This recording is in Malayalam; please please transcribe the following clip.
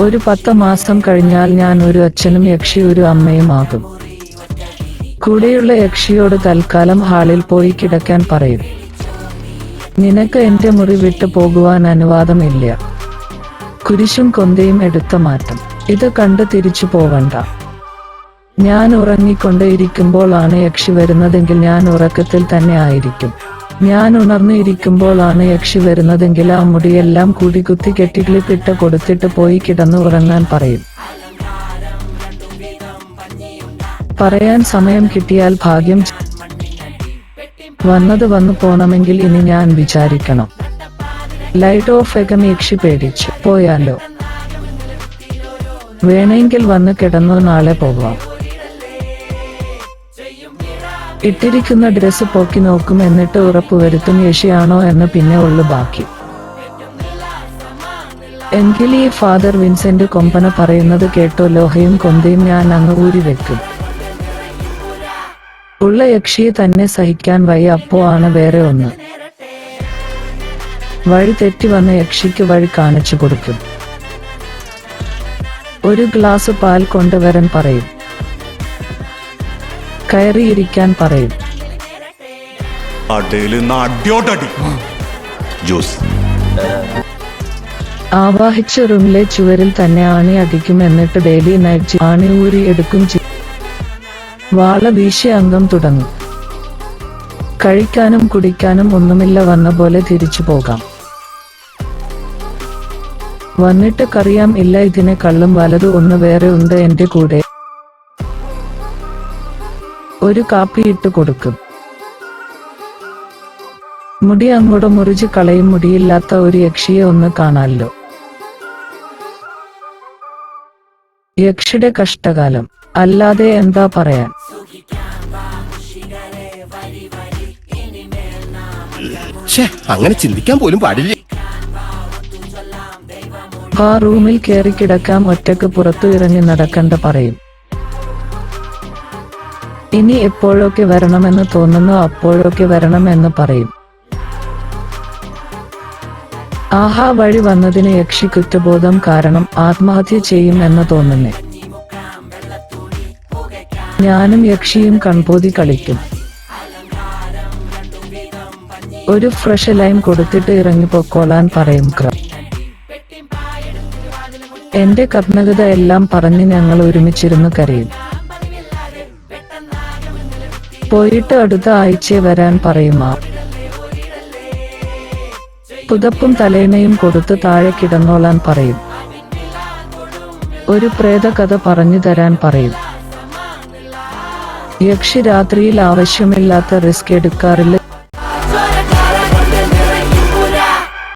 ഒരു പത്ത് മാസം കഴിഞ്ഞാൽ ഞാൻ ഒരു അച്ഛനും യക്ഷി ഒരു അമ്മയും ആകും കൂടെയുള്ള യക്ഷിയോട് തൽക്കാലം ഹാളിൽ പോയി കിടക്കാൻ പറയും. നിനക്ക് എന്റെ മുറി വിട്ടു പോകുവാൻ അനുവാദമില്ല. കുരിശും കൊന്തയും എടുത്ത മാറ്റം. ഇത് കണ്ട് തിരിച്ചു പോവണ്ട. ഞാൻ ഉറങ്ങിക്കൊണ്ടേയിരിക്കുമ്പോൾ ആണ് യക്ഷി വരുന്നതെങ്കിൽ ഞാൻ ഉറക്കത്തിൽ തന്നെ ആയിരിക്കും. ഞാൻ ഉണർന്നിരിക്കുമ്പോഴാണ് യക്ഷി വരുന്നതെങ്കിൽ ആ മുടിയെല്ലാം കൂടി കുത്തി കെട്ടിക്ലിപ്പിട്ട് കൊടുത്തിട്ട് പോയി കിടന്നു ഉറങ്ങാൻ പറയും. പറയാൻ സമയം കിട്ടിയാൽ ഭാഗ്യം വന്നത് വന്നു പോണമെങ്കിൽ ഇനി ഞാൻ വിചാരിക്കണം. ലൈറ്റ് ഓഫ് എകം യക്ഷി പേടിച്ചു. പോയാലോ? വേണമെങ്കിൽ വന്ന് കിടന്നു നാളെ പോകാം ഇട്ടിരിക്കുന്ന ഡ്രസ്സ് പോക്കി നോക്കും എന്നിട്ട് ഉറപ്പുവരുത്തും യഷിയാണോ എന്ന് പിന്നെ ഉള്ളു ബാക്കി. എങ്കിൽ ഈ ഫാദർ വിൻസെന്റ് കൊമ്പന പറയുന്നത് കേട്ടോ ലോഹയും കൊന്തയും ഞാൻ അങ്ങ് ഊരി വെക്കും. ഉള്ള യക്ഷിയെ തന്നെ സഹിക്കാൻ വയ്യ അപ്പോ ആണ് വേറെ ഒന്ന്. വഴി തെറ്റി വന്ന യക്ഷിക്ക് വഴി കാണിച്ചു കൊടുക്കും. ഒരു ഗ്ലാസ് പാൽ കൊണ്ടുവരാൻ പറയും. കയറിയിരിക്കാൻ പറയും. ആവാഹിച്ച റൂമിലെ ചുവരിൽ തന്നെ ആണി അടിക്കും എന്നിട്ട് ഡെയിലി നൈറ്റ് ആണി ഊരി എടുക്കും ചെയ്യും വാള വീശി അംഗം തുടങ്ങും. കഴിക്കാനും കുടിക്കാനും ഒന്നുമില്ല വന്ന പോലെ തിരിച്ചു പോകാം. വന്നിട്ട് കറിയാം ഇല്ല ഇതിനെ കള്ളും വലതു ഒന്ന് വേറെ ഉണ്ട് എന്റെ കൂടെ. ഒരു കാപ്പി ഇട്ട് കൊടുക്കും. മുടി അങ്ങോട്ട് മുറിച്ച് കളയും. മുടിയില്ലാത്ത ഒരു യക്ഷിയെ ഒന്ന് കാണാമല്ലോ യക്ഷിയുടെ കഷ്ടകാലം. അല്ലാതെ എന്താ പറയാൻ? അങ്ങനെ ചിന്തിക്കാൻ പോലും പാടില്ല. ആ റൂമിൽ കയറി കിടക്കാം. ഒറ്റയ്ക്ക് പുറത്തു ഇറങ്ങി നടക്കണ്ട പറയും. ഇനി എപ്പോഴൊക്കെ വരണമെന്ന് തോന്നുന്നു അപ്പോഴൊക്കെ വരണമെന്ന് പറയും. ആഹാ വഴി വന്നതിന് യക്ഷി കുറ്റബോധം കാരണം ആത്മഹത്യ ചെയ്യും എന്ന് തോന്നുന്നേ. ഞാനും യക്ഷിയും കൺപോതി കളിക്കും. ഒരു ഫ്രഷ് ലൈം കൊടുത്തിട്ട് ഇറങ്ങി പൊക്കോളാൻ പറയും ക്ര. എന്റെ കർണകത എല്ലാം പറഞ്ഞ് ഞങ്ങൾ ഒരുമിച്ചിരുന്ന് കരയും. പോയിട്ട് അടുത്ത ആഴ്ച വരാൻ പറയുമാ. പുതപ്പും തലേണയും കൊടുത്ത് താഴെ കിടന്നോളാൻ പറയും. ഒരു പ്രേതകഥ പറഞ്ഞു തരാൻ പറയും. യക്ഷി രാത്രിയിൽ ആവശ്യമില്ലാത്ത റിസ്ക് എടുക്കാറില്ല